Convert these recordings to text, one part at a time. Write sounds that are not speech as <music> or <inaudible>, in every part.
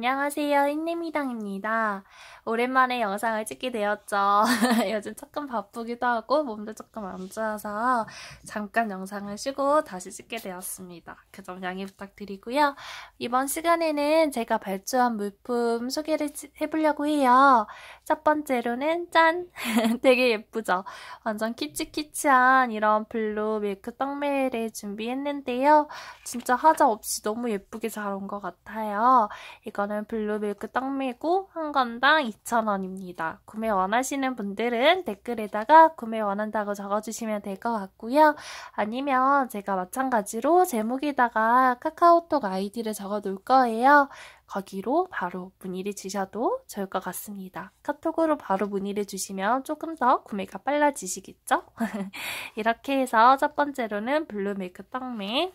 안녕하세요. 인내미당입니다. 오랜만에 영상을 찍게 되었죠. <laughs> 요즘 조금 바쁘기도 하고 몸도 조금 안 좋아서 잠깐 영상을 쉬고 다시 찍게 되었습니다. 그 점 양해 부탁드리고요. 이번 시간에는 제가 발주한 물품 소개를 해보려고 해요. 첫 번째로는 짠! <laughs> 되게 예쁘죠? 완전 키치키치한 이런 블루 밀크 떡메를 준비했는데요. 진짜 하자 없이 너무 예쁘게 잘 온 것 같아요. 이거 는 블루밀크 떡미고 한 건당 2,000원입니다. 구매 원하시는 분들은 댓글에다가 구매 원한다고 적어주시면 될 것 같고요. 아니면 제가 마찬가지로 제목에다가 카카오톡 아이디를 적어 놓을 거예요. 거기로 바로 문의를 주셔도 좋을 것 같습니다. 카톡으로 바로 문의를 주시면 조금 더 구매가 빨라지시겠죠? <laughs> 이렇게 해서 첫 번째로는 블루밀크 떡미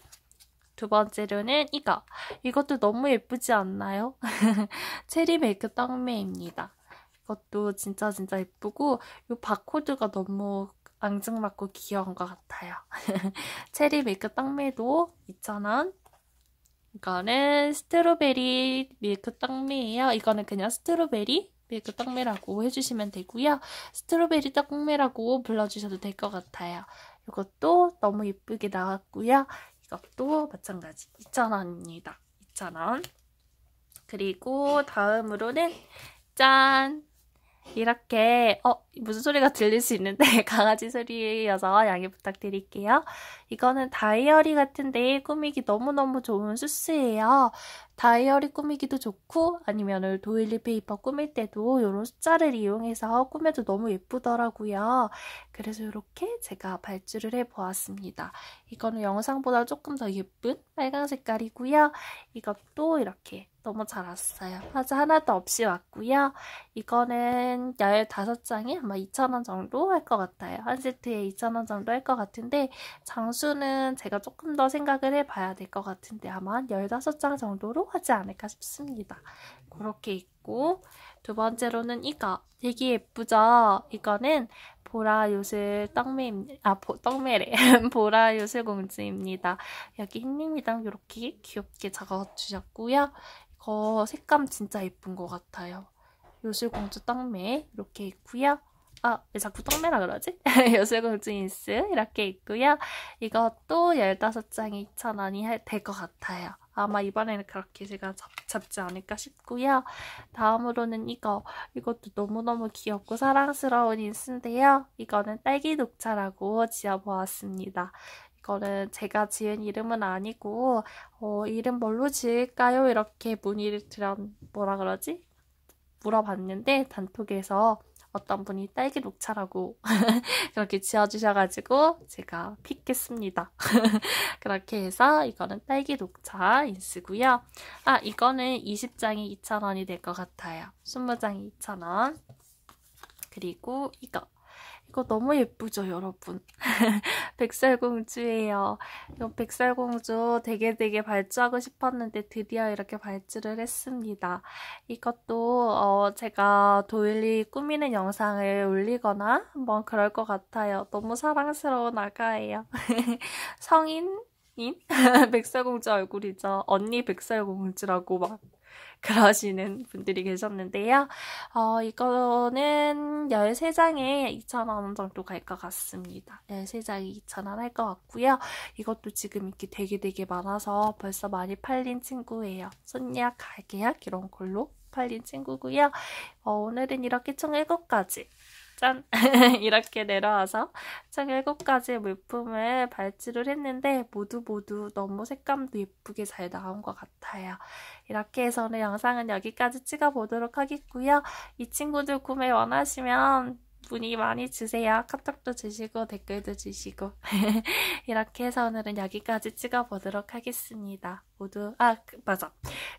두 번째로는 이거. 이것도 너무 예쁘지 않나요? <laughs> 체리 메이크 떡메입니다. 이것도 진짜 진짜 예쁘고 이 바코드가 너무 앙증맞고 귀여운 것 같아요. <laughs> 체리 메이크 떡메도 2,000원. 이거는 스트로베리 밀크 떡메예요. 이거는 그냥 스트로베리 밀크 떡메라고 해주시면 되고요. 스트로베리 떡메라고 불러주셔도 될 것 같아요. 이것도 너무 예쁘게 나왔고요. 이것도 마찬가지 2,000원입니다. 2,000원. 그리고 다음으로는 짠! 이렇게 어 무슨 소리가 들릴 수 있는데 <laughs> 강아지 소리여서 양해 부탁드릴게요. 이거는 다이어리 같은데 꾸미기 너무너무 좋은 수스예요. 다이어리 꾸미기도 좋고 아니면 도일리 페이퍼 꾸밀 때도 이런 숫자를 이용해서 꾸며도 너무 예쁘더라고요. 그래서 이렇게 제가 발주를 해보았습니다. 이거는 영상보다 조금 더 예쁜 빨강 색깔이고요. 이것도 이렇게 너무 잘 왔어요. 화자 하나도 없이 왔고요. 이거는 15장에 아마 2,000원 정도 할 것 같아요. 한 세트에 2,000원 정도 할 것 같은데 장수는 제가 조금 더 생각을 해봐야 될 것 같은데 아마 한 15장 정도로 하지 않을까 싶습니다. 그렇게 있고 두 번째로는 이거 되게 예쁘죠? 이거는 보라 요술 떡메 아 보, 떡메래 <laughs> 보라 요술 공주입니다. 여기 흰님이랑 이렇게 귀엽게 적어주셨고요. 이거 색감 진짜 예쁜 것 같아요. 요술 공주 떡메 이렇게 있고요. 아, 왜 자꾸 떡메라 그러지? <laughs> 요술공주 인스 이렇게 있고요. 이것도 15장이 2,000원이 될 것 같아요. 아마 이번에는 그렇게 제가 잡, 잡지 않을까 싶고요. 다음으로는 이거. 이것도 너무너무 귀엽고 사랑스러운 인스인데요. 이거는 딸기 녹차라고 지어보았습니다. 이거는 제가 지은 이름은 아니고 어, 이름 뭘로 지을까요? 이렇게 문의를 드렸 뭐라 그러지? 물어봤는데 단톡에서 어떤 분이 딸기 녹차라고 <laughs> 그렇게 지어주셔가지고 제가 픽했습니다. <laughs> 그렇게 해서 이거는 딸기 녹차 인스고요. 아 이거는 20장이 2,000원이 될 것 같아요. 20장이 2,000원. 그리고 이거 이거 너무 예쁘죠, 여러분? <laughs> 백설공주예요. 이거 백설공주 되게 되게 발주하고 싶었는데 드디어 이렇게 발주를 했습니다. 이것도 어, 제가 도일리 꾸미는 영상을 올리거나 한번 그럴 것 같아요. 너무 사랑스러운 아가예요. <laughs> 성인? 인? <laughs> 백설공주 얼굴이죠. 언니 백설공주라고 막 <laughs> 그러시는 분들이 계셨는데요. 어, 이거는 13장에 2,000원 정도 갈 것 같습니다. 13장이 2,000원 할 것 같고요. 이것도 지금 이렇게 되게 되게 많아서 벌써 많이 팔린 친구예요. 손약, 가계약 이런 걸로 팔린 친구고요. 어, 오늘은 이렇게 총 7가지 짠! <laughs> 이렇게 내려와서 총 7가지의 물품을 발주를 했는데 모두 모두 너무 색감도 예쁘게 잘 나온 것 같아요. 이렇게 해서 오늘 영상은 여기까지 찍어보도록 하겠고요. 이 친구들 구매 원하시면 문의 많이 주세요. 카톡도 주시고 댓글도 주시고 <laughs> 이렇게 해서 오늘은 여기까지 찍어보도록 하겠습니다. 모두 아 그, 맞아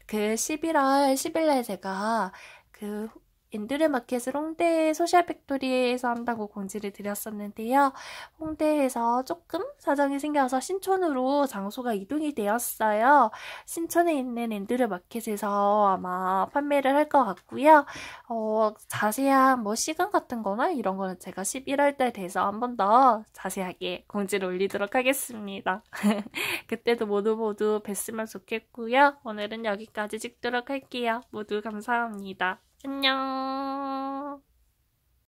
그 11월 10일날 제가 그 엔드르마켓을 홍대 소셜 팩토리에서 한다고 공지를 드렸었는데요. 홍대에서 조금 사정이 생겨서 신촌으로 장소가 이동이 되었어요. 신촌에 있는 엔드르마켓에서 아마 판매를 할 것 같고요. 어, 자세한 뭐 시간 같은 거나 이런 거는 제가 11월 때 돼서 한 번 더 자세하게 공지를 올리도록 하겠습니다. <laughs> 그때도 모두 모두 뵀으면 좋겠고요. 오늘은 여기까지 찍도록 할게요. 모두 감사합니다. 안녕.